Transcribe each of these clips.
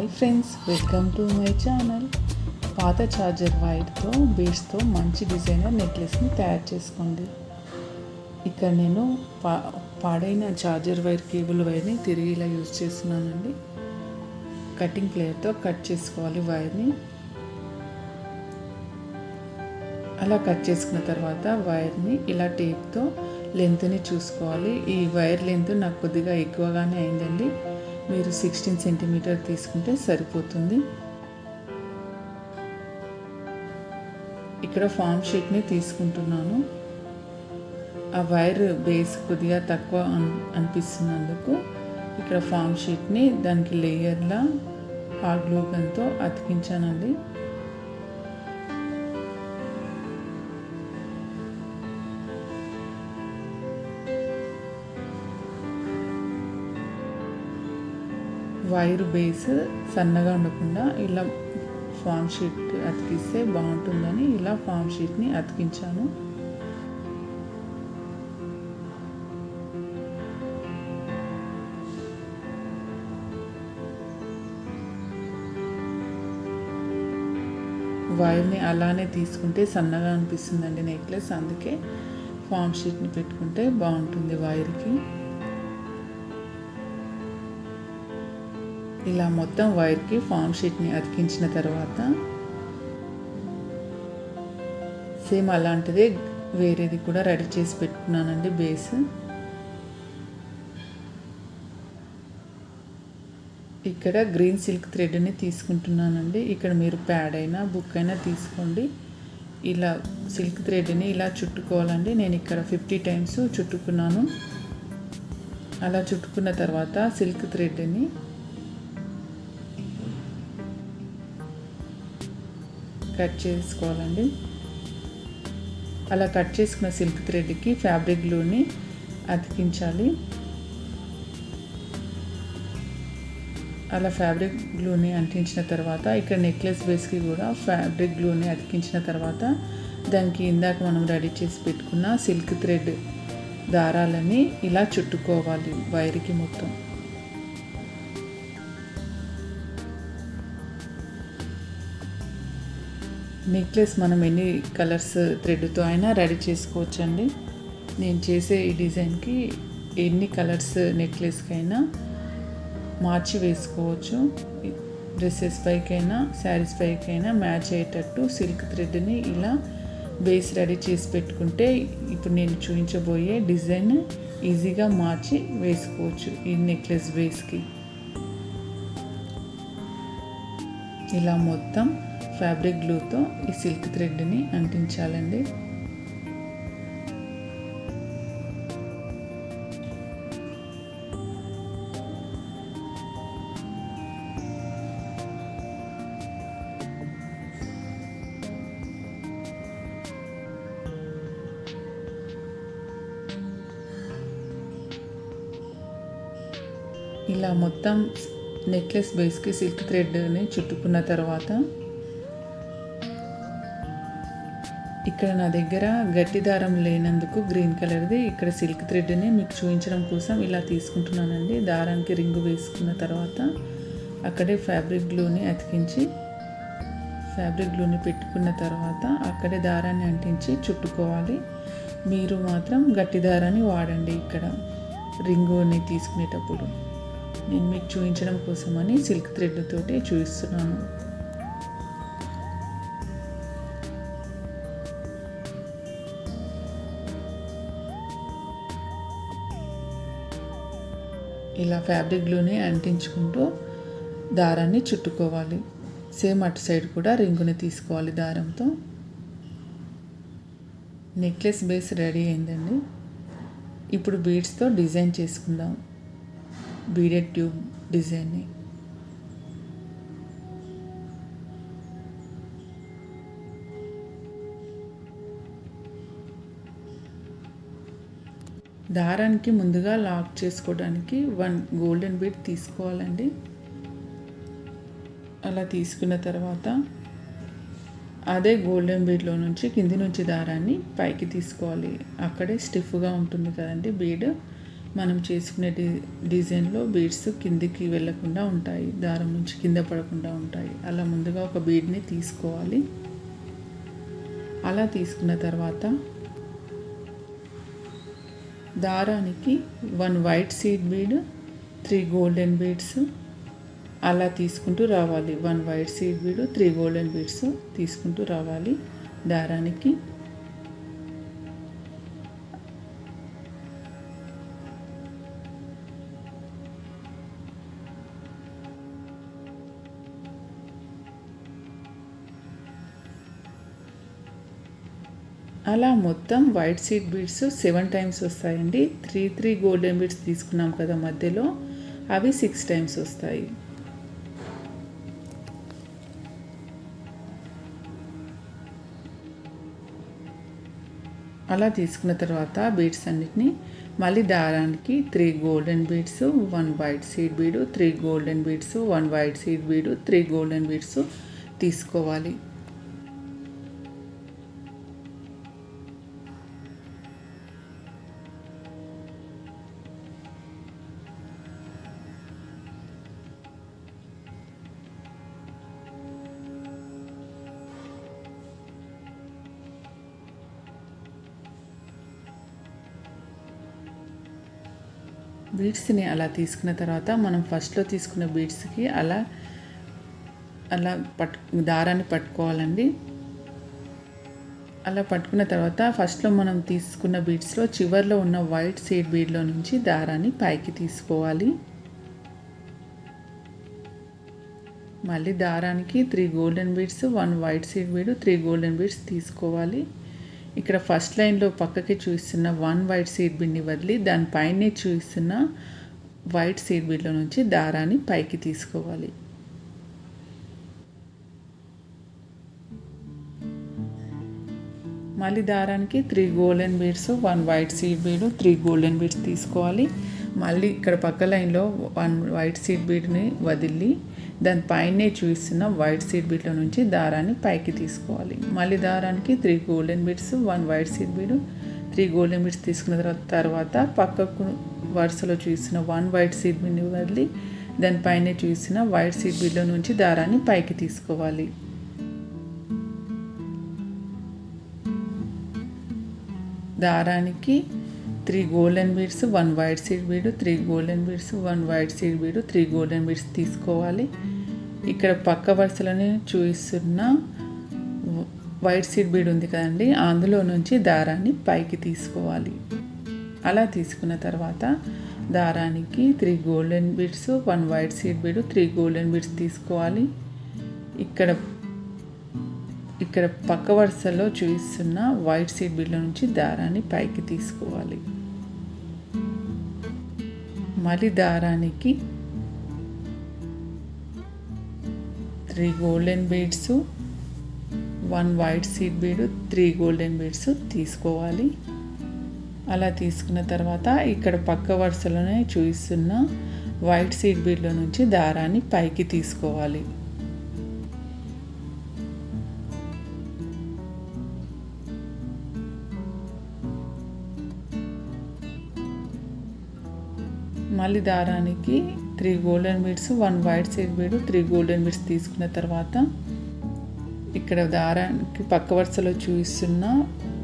Hi friends welcome to my channel. పాత charger వైర్తో బేస్తో మంచి డిజైనర్ నెక్లెస్ని తయారు చేసుకోండి. ఇక్కడ నేను పా పాడైన చార్జర్ వైర్ కేబుల్ వైర్ని తిరిగి ఇలా యూజ్ చేస్తున్నానండి. కటింగ్ ప్లేయర్తో కట్ చేసుకోవాలి వైర్ని. అలా కట్ చేసుకున్న తర్వాత వైర్ని ఇలా టేప్తో లెంత్ని చూసుకోవాలి. ఈ వైర్ లెంత్ నాకు కొద్దిగా ఎక్కువగానే అయిందండి. మీరు సిక్స్టీన్ సెంటీమీటర్ తీసుకుంటే సరిపోతుంది. ఇక్కడ ఫామ్ షీట్ని తీసుకుంటున్నాను. ఆ వైర్ బేస్ కొద్దిగా తక్కువ అనిపిస్తున్నందుకు ఇక్కడ ఫామ్ షీట్ని దానికి లేయర్లా హార్డ్ గ్లూ గన్తో అతికించానండి. వైర్ బేస్ సన్నగా ఉండకుండా ఇలా ఫామ్ షీట్ అతికిస్తే బాగుంటుందని ఇలా ఫామ్ షీట్ని అతికించాను. వైర్ని అలానే తీసుకుంటే సన్నగా అనిపిస్తుందండి నెక్లెస్ అందుకే ఫామ్ షీట్ని పెట్టుకుంటే బాగుంటుంది వైర్కి. ఇలా మొత్తం వైర్కి ఫామ్ షీట్ని అతికించిన తర్వాత సేమ్ అలాంటిదే వేరేది కూడా రెడీ చేసి పెట్టుకున్నానండి బేస్. ఇక్కడ గ్రీన్ సిల్క్ థ్రెడ్ని తీసుకుంటున్నానండి. ఇక్కడ మీరు ప్యాడ్ అయినా బుక్ అయినా తీసుకోండి. ఇలా సిల్క్ థ్రెడ్ని ఇలా చుట్టుకోవాలండి. నేను ఇక్కడ ఫిఫ్టీ టైమ్స్ చుట్టుకున్నాను. అలా చుట్టుకున్న తర్వాత సిల్క్ థ్రెడ్ని కట్ చేసుకోవాలండి. అలా కట్ చేసుకున్న సిల్క్ థ్రెడ్కి ఫ్యాబ్రిక్ గ్లూని అతికించాలి. అలా ఫ్యాబ్రిక్ గ్లూని అంటించిన తర్వాత ఇక్కడ నెక్లెస్ బేస్కి కూడా ఫ్యాబ్రిక్ గ్లూని అతికించిన తర్వాత దానికి ఇందాక మనం రెడీ చేసి పెట్టుకున్న సిల్క్ థ్రెడ్ దారాలని ఇలా చుట్టుకోవాలి వైర్కి మొత్తం. నెక్లెస్ మనం ఎన్ని కలర్స్ థ్రెడ్తో అయినా రెడీ చేసుకోవచ్చండి. నేను చేసే ఈ డిజైన్కి ఎన్ని కలర్స్ నెక్లెస్కి అయినా మార్చి వేసుకోవచ్చు. డ్రెస్సెస్ పైకైనా శారీస్ పైకైనా మ్యాచ్ అయ్యేటట్టు సిల్క్ థ్రెడ్ని ఇలా బేస్ రెడీ చేసి పెట్టుకుంటే ఇప్పుడు నేను చూపించబోయే డిజైన్ ఈజీగా మార్చి వేసుకోవచ్చు ఈ నెక్లెస్ బేస్కి. ఇలా మొత్తం ఫ్యాబ్రిక్ గ్లూతో ఈ సిల్క్ థ్రెడ్ని అంటించాలండి. ఇలా మొత్తం నెక్లెస్ బేస్కి సిల్క్ థ్రెడ్ని చుట్టుకున్న తర్వాత ఇక్కడ నా దగ్గర గట్టి దారం లేనందుకు గ్రీన్ కలర్ది ఇక్కడ సిల్క్ థ్రెడ్ని మీకు చూపించడం కోసం ఇలా తీసుకుంటున్నానండి. దారానికి రింగు వేసుకున్న తర్వాత అక్కడే ఫ్యాబ్రిక్ గ్లూని అతికించి ఫ్యాబ్రిక్ గ్లూని పెట్టుకున్న తర్వాత అక్కడే దారాన్ని అంటించి చుట్టుకోవాలి. మీరు మాత్రం గట్టి దారాన్ని వాడండి ఇక్కడ రింగుని తీసుకునేటప్పుడు. నేను మీకు చూపించడం కోసమని సిల్క్ థ్రెడ్ తోటి చూపిస్తున్నాను. ఇలా ఫ్యాబ్రిక్లోనే అంటించుకుంటూ దారాన్ని చుట్టుకోవాలి. సేమ్ అటు సైడ్ కూడా రింగుని తీసుకోవాలి దారంతో. నెక్లెస్ బేస్ రెడీ అయిందండి. ఇప్పుడు బీడ్స్తో డిజైన్ చేసుకుందాం. బీడెడ్ ట్యూబ్ డిజైన్ని దారానికి ముందుగా లాక్ చేసుకోవడానికి వన్ గోల్డెన్ బీడ్ తీసుకోవాలండి. అలా తీసుకున్న తర్వాత అదే గోల్డెన్ బీడ్లో నుంచి కింది నుంచి దారాన్ని పైకి తీసుకోవాలి. అక్కడే స్టిఫ్గా ఉంటుంది కదండి బీడ్ మనం చేసుకునే డి డిజైన్లో బీడ్స్ కిందికి వెళ్ళకుండా ఉంటాయి. దారం నుంచి కింద పడకుండా ఉంటాయి. అలా ముందుగా ఒక బీడ్ని తీసుకోవాలి. అలా తీసుకున్న తర్వాత దారానికి one white seed bead three golden beads అలా తీసుకుంటూ రావాలి. One white seed bead three golden beads తీసుకుంటూ రావాలి దారానికి. అలా మొత్తం white seed beads seven times వస్తాయండి. త్రీ త్రీ గోల్డెన్ బీడ్స్ తీసుకున్నాం కదా మధ్యలో. అవి సిక్స్ టైమ్స్ వస్తాయి. అలా తీసుకున్న తర్వాత బీడ్స్ అన్నిటిని మళ్ళీ దారానికి three golden beads one white seed bead three golden beads one white seed bead three golden beads తీసుకోవాలి. బీడ్స్ని అలా తీసుకున్న తర్వాత మనం ఫస్ట్లో తీసుకున్న బీడ్స్కి అలా అలా పట్ దారాన్ని పట్టుకోవాలండి. అలా పట్టుకున్న తర్వాత ఫస్ట్లో మనం తీసుకున్న బీడ్స్లో చివర్లో ఉన్న వైట్ సీడ్ బీడ్లో నుంచి దారాన్ని పైకి తీసుకోవాలి. మళ్ళీ దారానికి three golden beads one white seed bead three golden beads తీసుకోవాలి. ఇక్కడ ఫస్ట్ లైన్లో పక్కకి చూస్తున్న వన్ వైట్ సీడ్ బిడ్ని వదిలి దానిపైనే చూస్తున్న వైట్ సీడ్ బిడ్లో నుంచి దారాన్ని పైకి తీసుకోవాలి. మళ్ళీ దారానికి three golden beads one white seed bead three golden beads తీసుకోవాలి. మళ్ళీ ఇక్కడ పక్క లైన్లో వన్ వైట్ సీడ్ బీడ్ని వదిలి దాని పైనే చూస్తున్న వైట్ సీడ్ బీట్లో నుంచి దారాన్ని పైకి తీసుకోవాలి. మళ్ళీ దారానికి three golden beads one white seed bead three golden beads తీసుకున్న తర్వాత తర్వాత పక్కకు వరుసలో చూసిన వన్ వైట్ సీడ్ బీడ్ని వదిలి దానిపైనే చూసిన వైట్ సీడ్ బీడ్లో నుంచి దారాన్ని పైకి తీసుకోవాలి. దారానికి three golden beads one white seed bead three golden beads one white seed bead three golden beads తీసుకోవాలి. ఇక్కడ పక్క వరుసలోనే చూపిస్తున్న వైట్ సీడ్ బీడ్ ఉంది కదండి అందులో నుంచి దారాన్ని పైకి తీసుకోవాలి. అలా తీసుకున్న తర్వాత దారానికి three golden beads one white seed bead three golden beads తీసుకోవాలి. ఇక్కడ ఇక్కడ పక్క వరుసలో చూపిస్తున్న వైట్ సీడ్ బీడ్ల నుంచి దారాన్ని పైకి తీసుకోవాలి. మళ్ళీ దారానికి three golden beads one white seed bead three golden beads తీసుకోవాలి. అలా తీసుకున్న తర్వాత ఇక్కడ పక్క వరుసలోనే చూపిస్తున్న వైట్ సీడ్ బీడ్లో నుంచి దారాన్ని పైకి తీసుకోవాలి. మళ్ళీ దారానికి three golden beads one white seed bead three golden beads తీసుకున్న తర్వాత ఇక్కడ దారానికి పక్క వరుసలో చూపిస్తున్న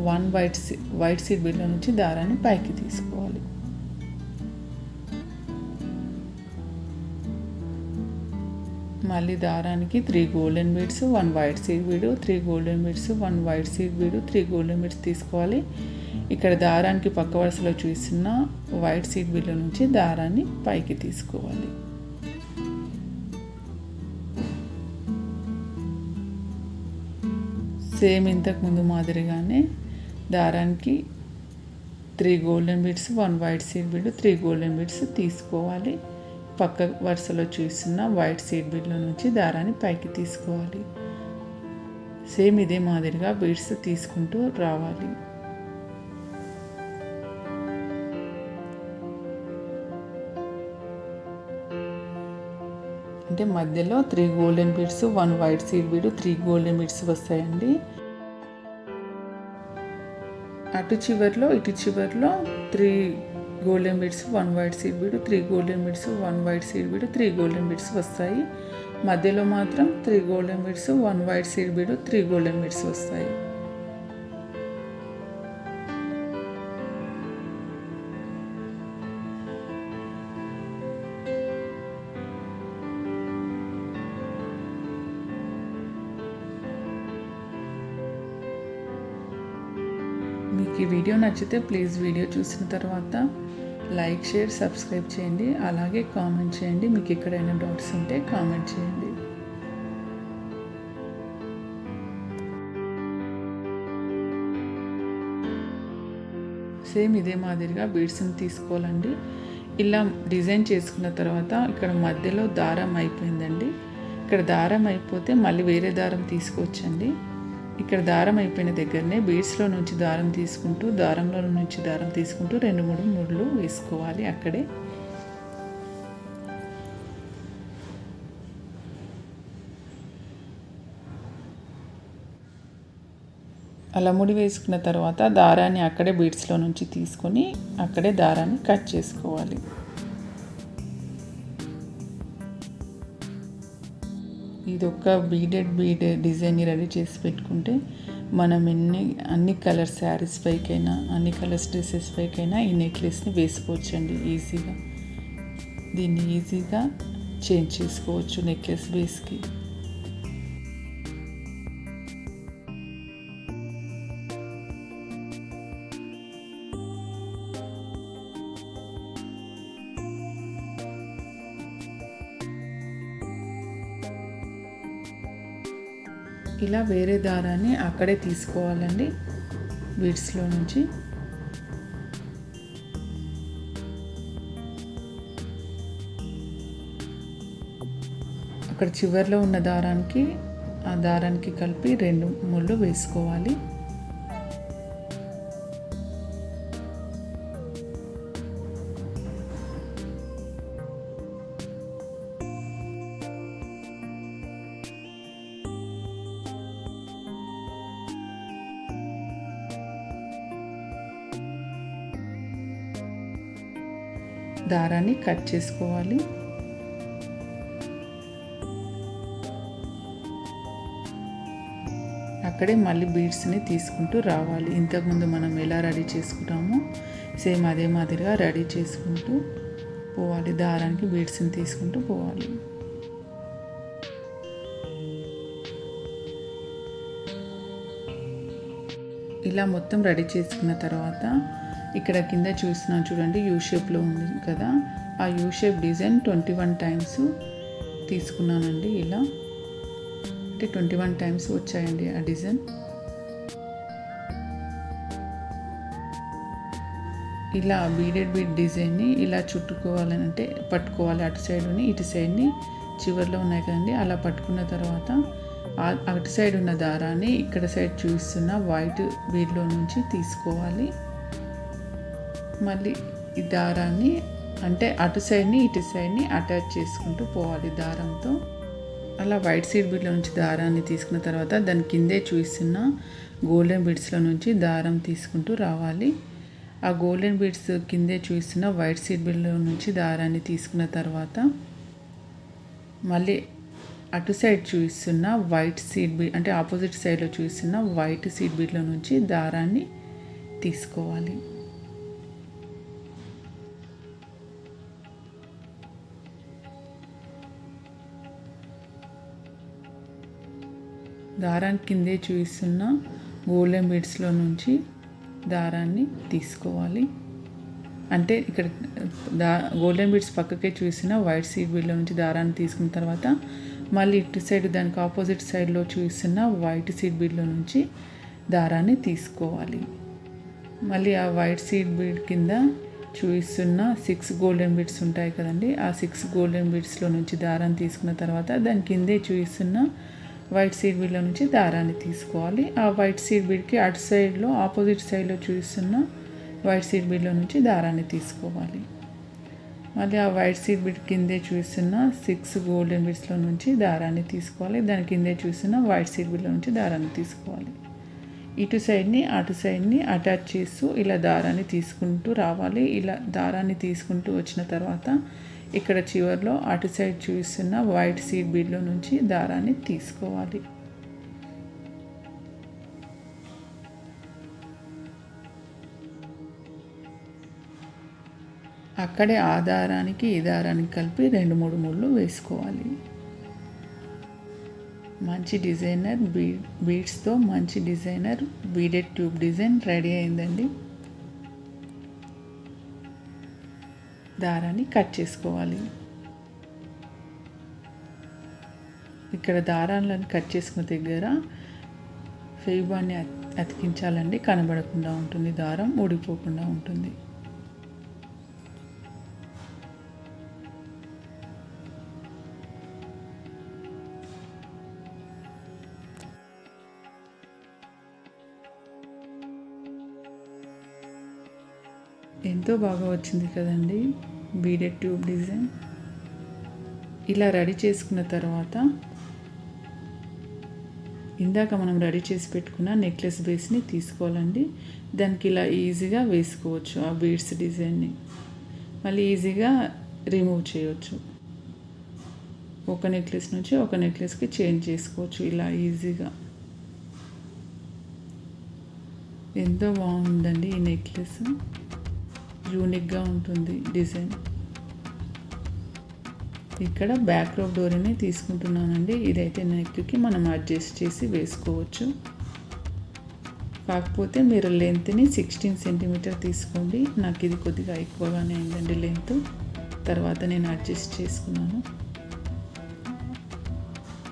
వన్ వైట్ వైట్ సీడ్ బీడ్లో నుంచి దారాన్ని పైకి తీసుకోవాలి. మళ్ళీ దారానికి three golden beads one white seed bead three golden beads one white seed bead three golden beads తీసుకోవాలి. ఇక్కడ దారానికి పక్క వరుసలో చూసిన వైట్ సీడ్ బిల్లో నుంచి దారాన్ని పైకి తీసుకోవాలి. సేమ్ ఇంతకుముందు మాదిరిగానే దారానికి three golden beads one white seed bead three golden beads తీసుకోవాలి. పక్క వరుసలో చూసిన వైట్ సీడ్ బిల్లో నుంచి దారాన్ని పైకి తీసుకోవాలి. సేమ్ ఇదే మాదిరిగా బీడ్స్ తీసుకుంటూ రావాలి. అంటే మధ్యలో three golden beads one white seed bead three golden beads వస్తాయండి. అటు చివరిలో ఇటు చివరిలో three golden beads one white seed bead three golden beads one white seed bead three golden beads వస్తాయి. మధ్యలో మాత్రం three golden beads one white seed bead three golden beads వస్తాయి. Video నచ్చితే ప్లీజ్ వీడియో చూసిన తర్వాత లైక్ షేర్ సబ్స్క్రైబ్ చేయండి. అలాగే comment చేయండి. మీకు ఎక్కడైనా డౌట్స్ ఉంటే కామెంట్ చేయండి. సేమ్ ఇదే మాదిరిగా బీడ్స్ని తీసుకోవాలండి. ఇలా డిజైన్ చేసుకున్న తర్వాత ఇక్కడ మధ్యలో దారం అయిపోయిందండి. ఇక్కడ దారం అయిపోతే మళ్ళీ వేరే దారం తీసుకోవచ్చండి ఇక్కడ దారం అయిపోయిన దగ్గరనే బీడ్స్లో నుంచి దారం తీసుకుంటూ దారంలో నుంచి దారం తీసుకుంటూ రెండు మూడు ముళ్ళు వేసుకోవాలి అక్కడే. అలా ముడి వేసుకున్న తర్వాత దారాన్ని అక్కడే బీడ్స్లో నుంచి తీసుకొని అక్కడే దారాన్ని కట్ చేసుకోవాలి. ఇది ఒక బీడెడ్ బీడెడ్ డిజైన్ని రెడీ చేసి పెట్టుకుంటే మనం ఎన్ని అన్ని కలర్ శారీస్ పైకైనా అన్ని కలర్స్ డ్రెస్సెస్ పైకైనా ఈ నెక్లెస్ని వేసుకోవచ్చండి ఈజీగా దీన్ని ఈజీగా చేంజ్ చేసుకోవచ్చు నెక్లెస్ బేస్కి ఇలా వేరే దారాన్ని అక్కడే తీసుకోవాలండి బీడ్స్లో నుంచి. అక్కడ చివరిలో ఉన్న దారానికి ఆ దారానికి కలిపి రెండు ముళ్ళు వేసుకోవాలి. దారాన్ని కట్ చేసుకోవాలి. అక్కడే మళ్ళీ బీడ్స్ని తీసుకుంటూ రావాలి. ఇంతకుముందు మనం ఎలా రెడీ చేసుకుంటామో సేమ్ అదే మాదిరిగా రెడీ చేసుకుంటూ పోవాలి. దారానికి బీడ్స్ని తీసుకుంటూ పోవాలి. ఇలా మొత్తం రెడీ చేసుకున్న తర్వాత ఇక్కడ కింద చూసిన చూడండి యూ షేప్లో ఉంది కదా. ఆ U shape design twenty one times తీసుకున్నానండి ఇలా. అంటే ట్వంటీ వన్ టైమ్స్ వచ్చాయండి ఆ డిజైన్ ఇలా బీడెడ్ బీడ్ డిజైన్ని ఇలా చుట్టుకోవాలని అంటే పట్టుకోవాలి అటు సైడ్ని ఇటు సైడ్ని చివరిలో ఉన్నాయి కదండి అలా పట్టుకున్న తర్వాత అటు సైడ్ ఉన్న దారాన్ని ఇక్కడ సైడ్ చూస్తున్న వైట్ బీడ్లో నుంచి తీసుకోవాలి. మళ్ళీ ఈ దారాన్ని అంటే అటు సైడ్ని ఇటు సైడ్ని అటాచ్ చేసుకుంటూ పోవాలి దారంతో. అలా వైట్ సీడ్ బీడ్లో నుంచి దారాన్ని తీసుకున్న తర్వాత దాని కిందే చూస్తున్న గోల్డెన్ బీడ్స్లో నుంచి దారం తీసుకుంటూ రావాలి. ఆ గోల్డెన్ బీడ్స్ కిందే చూస్తున్న వైట్ సీడ్ బీడ్లో నుంచి దారాన్ని తీసుకున్న తర్వాత మళ్ళీ అటు సైడ్ చూస్తున్న వైట్ సీడ్ బీడ్ అంటే ఆపోజిట్ సైడ్లో చూస్తున్న వైట్ సీడ్ బీడ్లో నుంచి దారాన్ని తీసుకోవాలి. దారాన్ని కిందే చూపిస్తున్న గోల్డెన్ బీడ్స్లో నుంచి దారాన్ని తీసుకోవాలి. అంటే ఇక్కడ దా గోల్డెన్ బీడ్స్ పక్కకే చూసిన వైట్ సీడ్ బీడ్లో నుంచి దారాన్ని తీసుకున్న తర్వాత మళ్ళీ ఇటు సైడ్ దానికి ఆపోజిట్ సైడ్లో చూపిస్తున్న వైట్ సీడ్ బీడ్లో నుంచి దారాన్ని తీసుకోవాలి. మళ్ళీ ఆ వైట్ సీడ్ బీడ్ కింద చూపిస్తున్న సిక్స్ గోల్డెన్ బీడ్స్ ఉంటాయి కదండి ఆ సిక్స్ గోల్డెన్ బీడ్స్లో నుంచి దారాన్ని తీసుకున్న తర్వాత దాని కిందే చూపిస్తున్న వైట్ సీడ్ బీడ్లో నుంచి దారాన్ని తీసుకోవాలి. ఆ వైట్ సీడ్ బీడ్కి అటు సైడ్లో ఆపోజిట్ సైడ్లో చూస్తున్న వైట్ సీడ్ బీడ్లో నుంచి దారాన్ని తీసుకోవాలి. మళ్ళీ ఆ వైట్ సీడ్ బీడ్ కిందే చూస్తున్న సిక్స్ గోల్డెన్ బీడ్స్లో నుంచి దారాన్ని తీసుకోవాలి. దాని కిందే చూస్తున్న వైట్ సీడ్ బీడ్లో నుంచి దారాన్ని తీసుకోవాలి. ఇటు సైడ్ని అటు సైడ్ని అటాచ్ చేస్తూ ఇలా దారాన్ని తీసుకుంటూ రావాలి. ఇలా దారాన్ని తీసుకుంటూ వచ్చిన తర్వాత ఇక్కడ చివరిలో అటు సైడ్ చూస్తున్న వైట్ సీడ్ బీడ్లో నుంచి దారాన్ని తీసుకోవాలి. అక్కడే ఆ దారానికి ఈ దారానికి కలిపి రెండు మూడు ముళ్ళు వేసుకోవాలి. మంచి డిజైనర్ బీ బీడ్స్తో మంచి designer beaded tube design ready అయిందండి. దారాన్ని కట్ చేసుకోవాలి. ఇక్కడ దారాలను కట్ చేసుకున్న దగ్గర ఫెయిబాన్ని అతికించాలండి కనబడకుండా ఉంటుంది దారం ఊడిపోకుండా ఉంటుంది. ఎంతో బాగా వచ్చింది కదండి బీడెడ్ ట్యూబ్ డిజైన్. ఇలా రెడీ చేసుకున్న తర్వాత ఇందాక మనం రెడీ చేసి పెట్టుకున్న నెక్లెస్ బేస్ని తీసుకోవాలండి. దానికి ఇలా ఈజీగా వేసుకోవచ్చు ఆ బీడ్స్ డిజైన్ని. మళ్ళీ ఈజీగా రిమూవ్ చేయవచ్చు ఒక నెక్లెస్ నుంచి ఒక నెక్లెస్కి చేంజ్ చేసుకోవచ్చు ఇలా ఈజీగా. ఎంతో బాగుందండి ఈ నెక్లెస్. యూనిక్గా ఉంటుంది డిజైన్ ఇక్కడ బ్యాక్ రోప్ డోరీని తీసుకుంటున్నానండి. ఇదైతే నెక్కి మనం అడ్జస్ట్ చేసి వేసుకోవచ్చు. కాకపోతే మీరు లెంత్ని సిక్స్టీన్ సెంటీమీటర్ తీసుకోండి. నాకు ఇది కొద్దిగా ఎక్కువగానే అయిందండి లెంత్ తర్వాత నేను అడ్జస్ట్ చేసుకున్నాను.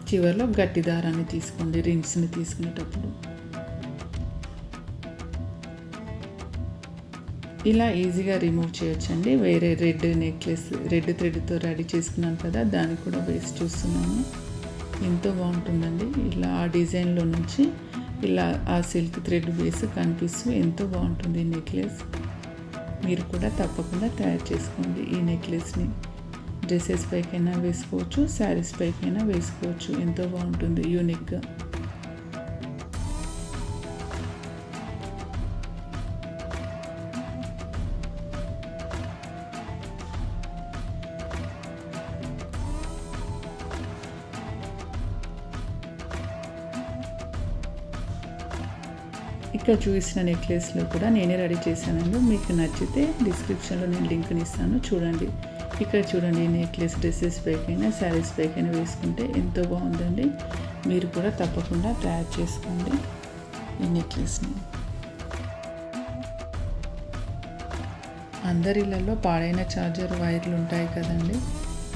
చివరిలో గట్టి దారాన్ని తీసుకోండి రింగ్స్ని తీసుకునేటప్పుడు. ఇలా ఈజీగా రిమూవ్ చేయొచ్చండి. వేరే రెడ్ నెక్లెస్ రెడ్ థ్రెడ్తో రెడీ చేసుకున్నాను కదా దాన్ని కూడా వేసి చూస్తున్నాను. ఎంతో బాగుంటుందండి. ఇలా ఆ డిజైన్లో నుంచి ఇలా ఆ సిల్క్ థ్రెడ్ వేసి కనిపిస్తూ ఎంతో బాగుంటుంది ఈ నెక్లెస్ మీరు కూడా తప్పకుండా తయారు చేసుకోండి ఈ నెక్లెస్ని డ్రెస్సెస్ పైకైనా వేసుకోవచ్చు శారీస్ పైకైనా వేసుకోవచ్చు. ఎంతో బాగుంటుంది యూనిక్గా ఇక్కడ చూసిన నెక్లెస్లో కూడా నేనే రెడీ చేశానండి. మీకు నచ్చితే డిస్క్రిప్షన్లో నేను లింక్ని ఇస్తాను. చూడండి. ఇక్కడ చూడండి నెక్లెస్ డ్రెస్సెస్ పైకైనా శారీస్ పైకైనా వేసుకుంటే ఎంతో బాగుందండి. మీరు కూడా తప్పకుండా తయారు చేసుకోండి ఈ నెక్లెస్ని. అందరిళ్ళల్లో పాడైన చార్జర్ వైర్లు ఉంటాయి కదండి.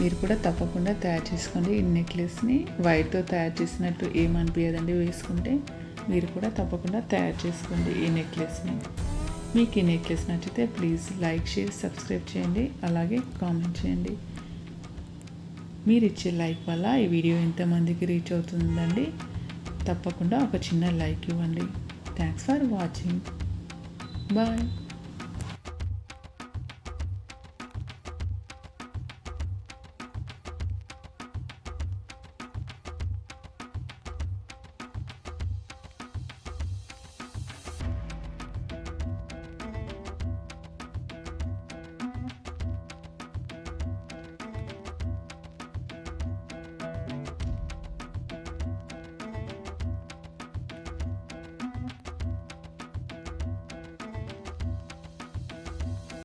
మీరు కూడా తప్పకుండా తయారు చేసుకోండి ఈ నెక్లెస్ని. వైర్తో తయారు చేసినట్టు ఏమనిపించదండి వేసుకుంటే? మీరు కూడా తప్పకుండా తయారు చేసుకోండి ఈ నెక్లెస్ని. మీకు ఈ నెక్లెస్ నచ్చితే ప్లీజ్ లైక్ షేర్ సబ్స్క్రైబ్ చేయండి అలాగే కామెంట్ చేయండి. మీరు ఇచ్చే లైక్ వల్ల ఈ వీడియో ఎంతమందికి రీచ్ అవుతుందండి? తప్పకుండా ఒక చిన్న లైక్ ఇవ్వండి. Thanks for watching bye